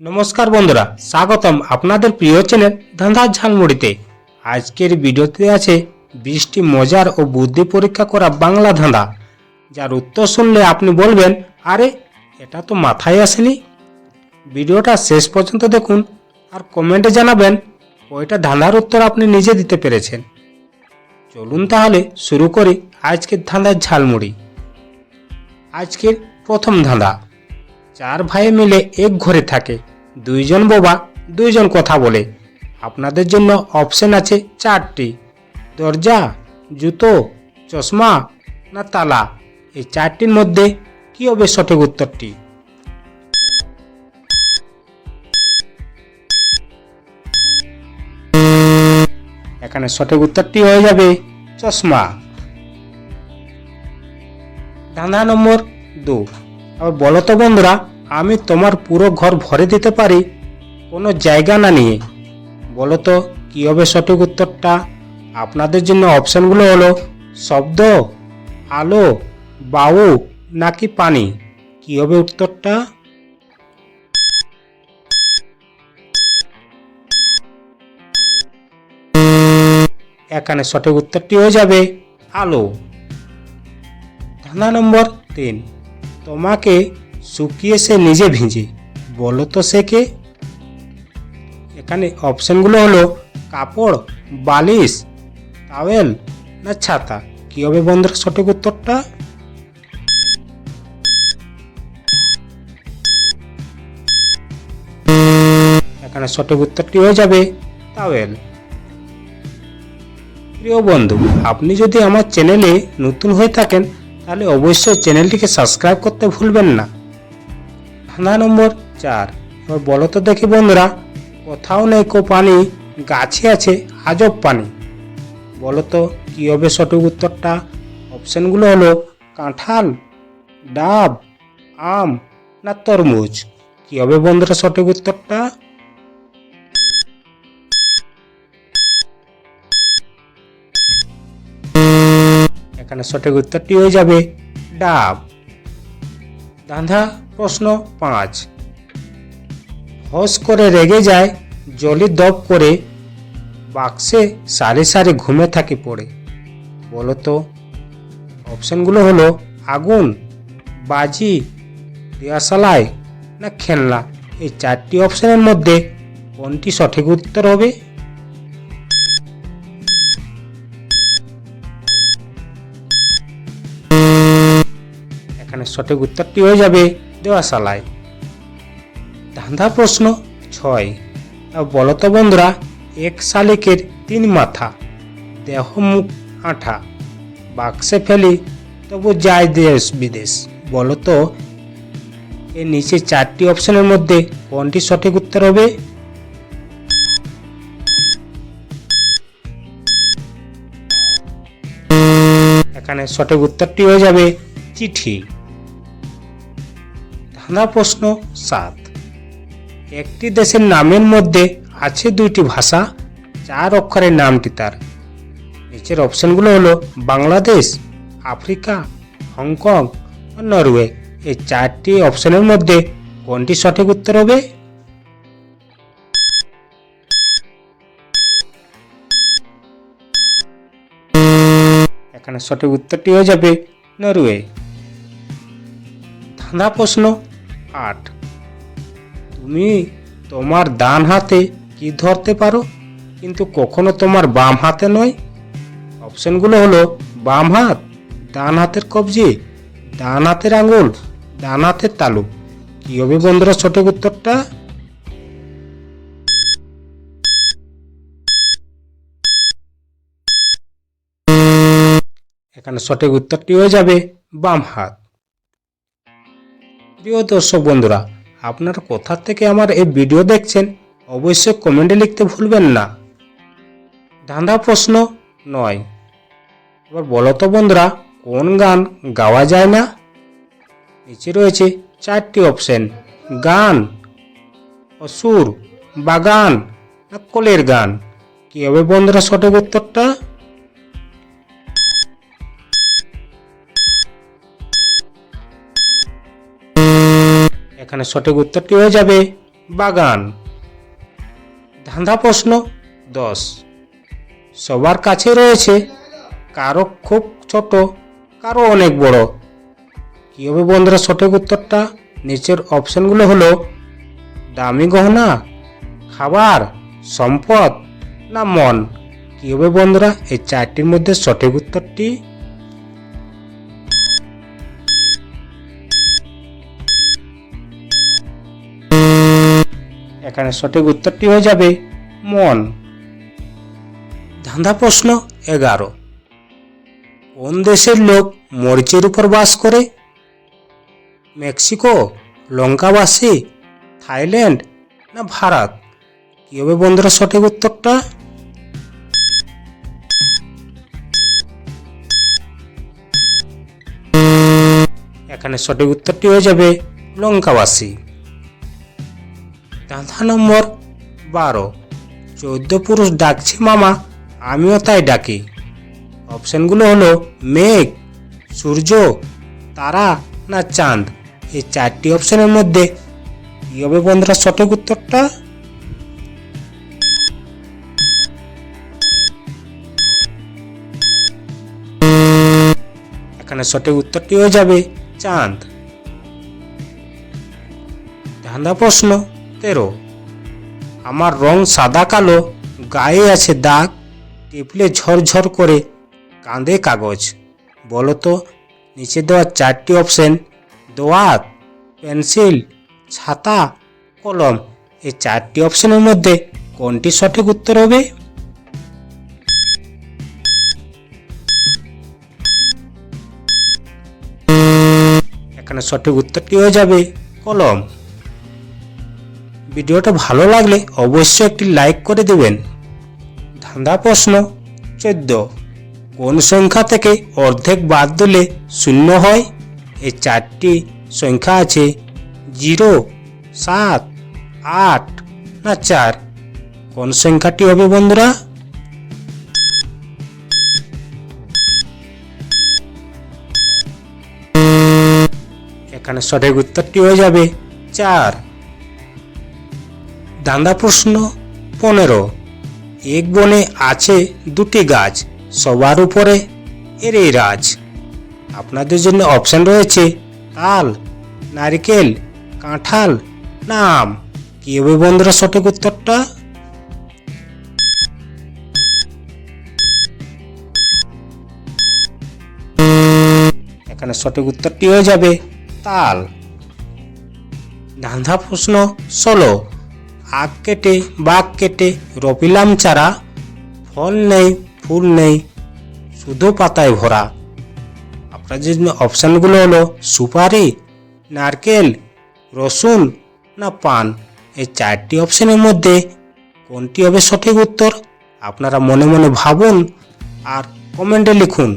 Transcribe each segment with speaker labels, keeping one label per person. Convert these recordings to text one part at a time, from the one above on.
Speaker 1: নমস্কার বন্ধুরা, স্বাগতম আপনাদের প্রিয় চ্যানেল ধাঁধার ঝালমুড়িতে। আজকের ভিডিওতে আছে বৃষ্টি, মজার ও বুদ্ধি পরীক্ষা করা বাংলা ধাঁধা। যার উত্তর শুনলে আপনি বলবেন, আরে, এটা তো মাথায় আসেনি। ভিডিওটা শেষ পর্যন্ত দেখুন আর কমেন্টে জানাবেন, ওইটা ধাঁধার উত্তর আপনি নিজে দিতে পেরেছেন। চলুন তাহলে শুরু করি আজকের ধাঁধার ঝালমুড়ি। আজকের প্রথম ধাঁধা। চার ভাই মিলে এক ঘরে থাকে। দুইজন বোবা, দুইজন কথা বলে। আপনাদের জন্য অপশন আছে চারটি। দরজা, জুতো, চশমা না তালা। এই চারটির মধ্যে কি হবে সঠিক উত্তরটি? এখানে সঠিক উত্তরটি হয়ে যাবে চশমা। ধাঁধা নম্বর দু। আবার বলো তো বন্ধুরা আমি তোমার পুরো ঘর ভরে দিতে পারি? কোনো জায়গা না নিয়ে। বলো তো, কী হবে সঠিক উত্তরটা? আপনাদের জন্য অপশানগুলো হলো, শব্দ, আলো বায়ু নাকি পানি? কী হবে উত্তরটা? এখানে সঠিক উত্তরটি হয়ে যাবে, আলো। ধাঁধা নম্বর তিন। তোমাকে শুকিয়ে সে নিজে ভিজে। বলো তো সে কে? এখানে অপশনগুলো হলো কাপড়, বালিশ টাওয়েল না ছাতা। কী হবে বন্ধুরা সঠিক উত্তরটা? এখানে সঠিক উত্তরটি হয়ে যাবে টাওয়েল প্রিয় বন্ধু, আপনি যদি আমার চ্যানেলে নতুন হয়ে থাকেন, তাহলে অবশ্যই চ্যানেলটিকে সাবস্ক্রাইব করতে ভুলবেন না। ধাঁধা নম্বর চার। এবার বলো তো দেখি বন্ধুরা, কোথাও নেই কো পানি, গাছে আছে, আজব পানি। বলো তো, কী হবে সঠিক উত্তরটা? অপশানগুলো হলো কাঁঠাল, ডাব, আম না তরমুজ। কী হবে বন্ধুরা সঠিক উত্তরটা? এখানে সঠিক উত্তরটি হয়ে যাবে ডাব। ধাঁধা প্রশ্ন পাঁচ। হস করে রেগে যায়, জলি দপ করে বাক্সে সারি সারি ঘুমে থাকি পড়ে। বলো তো অপশনগুলো হলো আগুন, বাজি দিয়াশালাই না খেলনা। এই চারটি অপশনের মধ্যে কোনটি সঠিক উত্তর হবে? এখানে সঠিক উত্তরটি হয়ে যাবে দেওয়াশালায় ধাঁধা প্রশ্ন ছয়। তা বলো তো বন্ধুরা, এক শালিকের তিন মাথা, দেহ, মুখ, আঠা, বাক্সে ফেলি, তবু যায় দেশ বিদেশ। বলো তো, এর নিচে চারটি অপশনের মধ্যে কোনটি সঠিক উত্তর হবে? এখানে সঠিক উত্তরটি হয়ে যাবে চিঠি। ধাঁধা প্রশ্ন সাত। একটি দেশের নামের মধ্যে আছে দুইটি ভাষা, চার অক্ষরের নামটি তার। নিচের অপশনগুলো হলো বাংলাদেশ, আফ্রিকা, হংকং ও নরওয়ে। এই চারটি অপশনের মধ্যে কোনটি সঠিক উত্তর হবে? এখানে সঠিক উত্তরটি হয়ে যাবে নরওয়ে। ধাঁধা প্রশ্ন আট। তুমি তোমার ডান হাতে কি ধরতে পারো? কিন্তু কখনো তোমার বাম হাতে নয়। অপশনগুলো হলো বাম হাত, ডান হাতের কবজি, ডান হাতের আঙুল, ডান হাতের তালু। কি হবে বন্ধুরা সঠিক উত্তরটা? এখানে সঠিক উত্তরটি হয়ে যাবে বাম হাত। প্রিয় দর্শক বন্ধুরা, আপনারা কোথা থেকে আমার এই ভিডিও দেখছেন, অবশ্যই কমেন্টে লিখতে ভুলবেন না। ধাঁধা প্রশ্ন নয়। এবার বলো তো বন্ধুরা, কোন গান গাওয়া যায় না? নিচে রয়েছে চারটি অপশন গান, অসুর, বাগান, না কোলের গান। কি হবে বন্ধুরা সঠিক উত্তরটা? এখানে সঠিক উত্তরটি হয়ে যাবে? বাগান। ধাঁধা প্রশ্ন দশ। সবার কাছে রয়েছে, কারও খুব ছোট, কারও অনেক বড়। কী হবে বন্ধুরা সঠিক উত্তরটা? নিচের অপশনগুলো হলো, দামি গহনা, খাবার, সম্পদ না মন? কী হবে বন্ধুরা এই চারটির মধ্যে সঠিক উত্তরটি এখানে সঠিক উত্তরটি হয়ে যাবে মন। ধাঁধা প্রশ্ন এগারো। কোন দেশের লোক মরিচের উপর বাস করে? মেক্সিকো, লঙ্কাবাসী, থাইল্যান্ড না ভারত? কী হবে বন্ধুরা সঠিক উত্তরটা? এখানে সঠিক উত্তরটি হয়ে যাবে লঙ্কাবাসী। ধাঁধা নম্বর বারো। চৌদ্দ পুরুষ ডাকছে, মামা। আমিও তাই ডাকি। অপশানগুলো হলো মেঘ, সূর্য, তারা না চাঁদ। এই চারটি অপশানের মধ্যে কী হবে বন্ধুরা সঠিক উত্তরটা? এখানে সঠিক উত্তরটি হয়ে যাবে চাঁদ। ধান্দা প্রশ্ন। তেরো। আমার রং সাদা কালো, গায়ে আছে দাগ টিপলে ঝরঝর করে কাঁদে কাগজ। বলো তো নিচে দেওয়া চারটি অপশন দোয়াত পেন্সিল, ছাতা, কলম। এই চারটি অপশনের মধ্যে কোনটি সঠিক উত্তর হবে? এখানে সঠিক উত্তরটি হয়ে যাবে কলম। ভিডিওটা ভালো লাগলে অবশ্যই একটি লাইক করে দেবেন। ধাঁধা প্রশ্ন চোদ্দ। কোন সংখ্যা থেকে অর্ধেক বাদ দিলে শূন্য হয়? এই চারটি সংখ্যা আছে জিরো, সাত, আট না চার। কোন সংখ্যাটি হবে বন্ধুরা? এখানে সঠিক উত্তরটি হয়ে যাবে চার। দান্দা প্রশ্ন পনেরো। এক বনে আছে দুটি গাছ, সবার উপরে এরই রাজ। আপনাদের জন্য অপশন রয়েছে তাল, নারকেল, কাঁঠাল না আম কি হবে বন্ধুরা সঠিক উত্তরটা? এখানে সঠিক উত্তরটি হয়ে যাবে তাল। ধাঁধা প্রশ্ন ষোলো। আগ কেটে, বাঘ কেটে রপিলাম চারা, ফল নেই, ফুল নেই, শুধু পাতায় ভরা। আপনার যে অপশানগুলো হলো সুপারি, নারকেল, রসুন না পান, এই চারটি অপশানের মধ্যে কোনটি হবে সঠিক উত্তর আপনারা মনে মনে ভাবুন আর কমেন্টে লিখুন।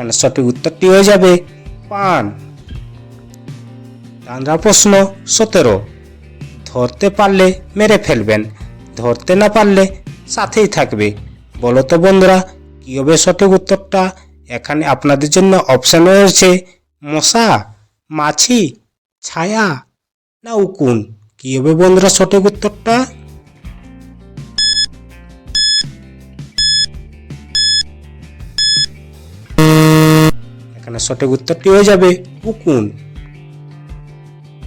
Speaker 1: এখানে সঠিক উত্তরটি হয়ে যাবে পান। ডান্ডা প্রশ্ন, সতেরো। ধরতে পারলে মেরে ফেলবেন, ধরতে না পারলে সাথেই থাকবে। বলো তো বন্ধুরা কী হবে সঠিক উত্তরটা? এখানে আপনাদের জন্য অপশান রয়েছে, মশা, মাছি, ছায়া, না উকুন। কী হবে বন্ধুরা সঠিক উত্তরটা? সঠিক উত্তরটি হয়ে যাবে উকুন।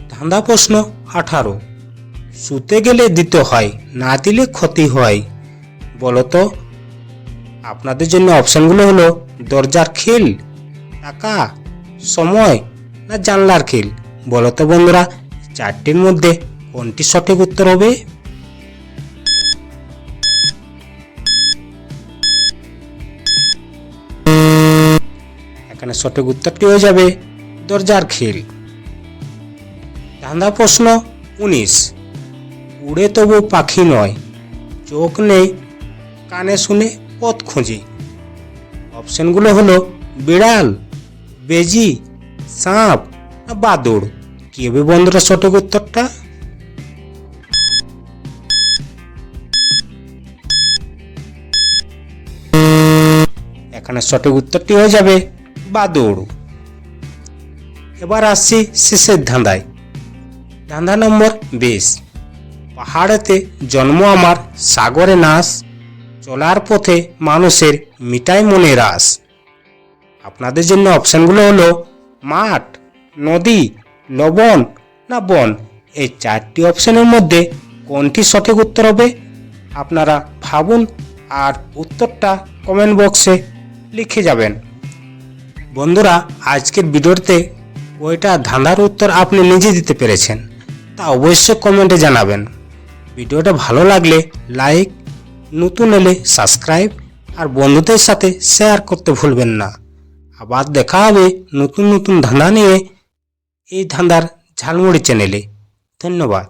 Speaker 1: ধান্দা প্রশ্ন আঠারো। শুতে গেলে দিতে হয়, না দিলে ক্ষতি হয়। বলতো, আপনাদের জন্য অপশানগুলো হলো দরজার খিল, টাকা, সময়, না জানলার খিল। বলতো বন্ধুরা, চারটির মধ্যে কোনটি সঠিক উত্তর হবে? এখানে সঠিক উত্তরটি হয়ে যাবে। দরজার খিল। ধান্দা প্রশ্ন উনিশ। উড়ে তবু পাখি নয়। চোখ নেই, কানে শুনে পথ খুঁজি। অপশনগুলো হলো বিড়াল, বেজি, সাঁপ না বাদুড়। কি হবে বন্ধুরা সঠিক উত্তরটা এখানে সঠিক উত্তরটি হয়ে যাবে। বা দৌড় এবার আসছি শেষের ধাঁধায়। ধাঁধা নম্বর বিশ। পাহাড়েতে জন্ম আমার সাগরে নাশ, চলার পথে মানুষের মিটাই মনে রাস আপনাদের জন্য অপশানগুলো হলো মাঠ, নদী, লবণ না বন। এই চারটি অপশানের মধ্যে কোনটি সঠিক উত্তর হবে? আপনারা ভাবুন আর উত্তরটা কমেন্ট বক্সে লিখে যাবেন। বন্ধুরা, আজকের ভিডিওতে ওইটা ধাঁধার উত্তর আপনি নিজে দিতে পেরেছেন তা অবশ্যই কমেন্টে জানাবেন। ভিডিওটা ভালো লাগলে লাইক, নতুন এলে সাবস্ক্রাইব আর বন্ধুদের সাথে শেয়ার করতে ভুলবেন না। আবার দেখা হবে নতুন নতুন ধাঁধা নিয়ে এই ধাঁধার ঝালমুড়ি চ্যানেলে ধন্যবাদ।